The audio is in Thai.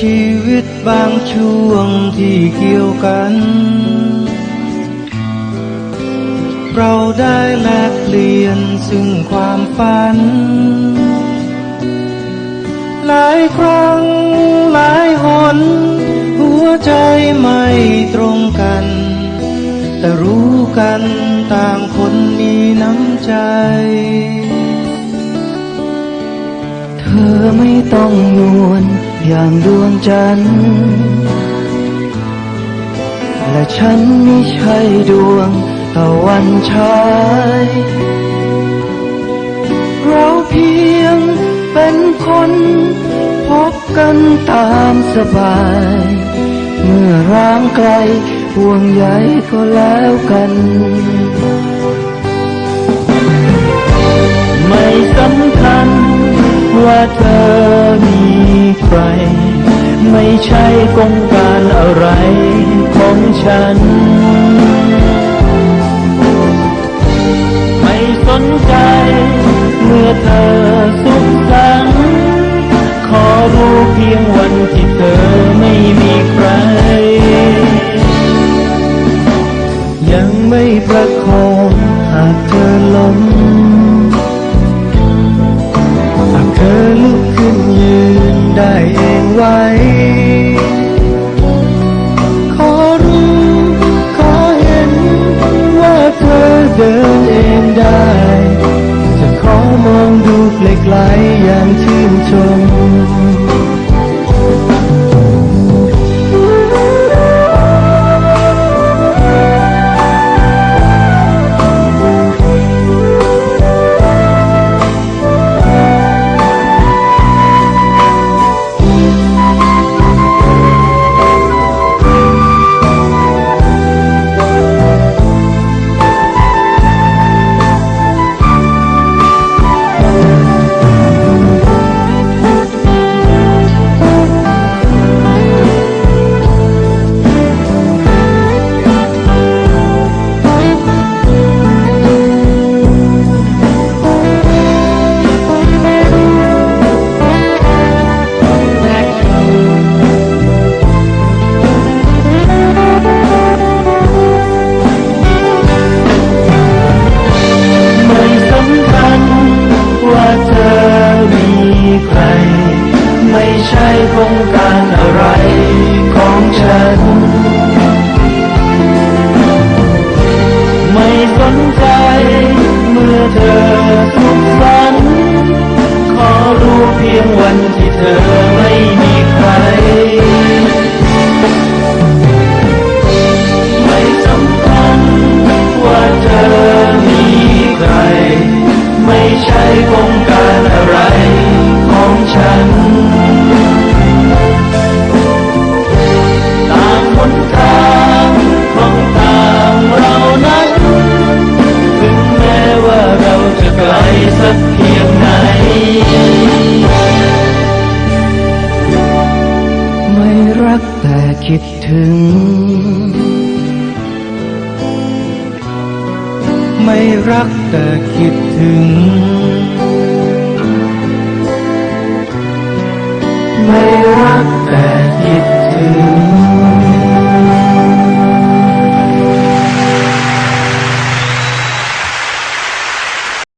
ชีวิตบางช่วงที่เกี่ยวกัน เราได้แลกเปลี่ยนซึ่งความฝัน หลายครั้งหลายหน หัวใจไม่ตรงกัน แต่รู้กันต่างคนมีน้ำใจเธอไม่ต้องนวล อย่างดวงจันทร์และฉันไม่ใช่ดวงตะวันฉายเราเพียงเป็นคนพบกันตามสบาย เมื่อร่างไกลห่วงใยก็แล้วกัน ไม่สำคัญว่าเธอมี ไม่ใช่กงการอะไรของฉัน ไม่สนใจ เมื่อเธอสุขสันต์ขอรู้เพียงวันที่เธอไม่มีใคร ยังไม่ประคองหากเธอล้มหากเธอลุกขึ้นยืนได้เองไว้ เธอเดินเองได้ จะขอมองดูไกลๆอย่างชื่นชม คิดถึง ไม่รักแต่คิดถึง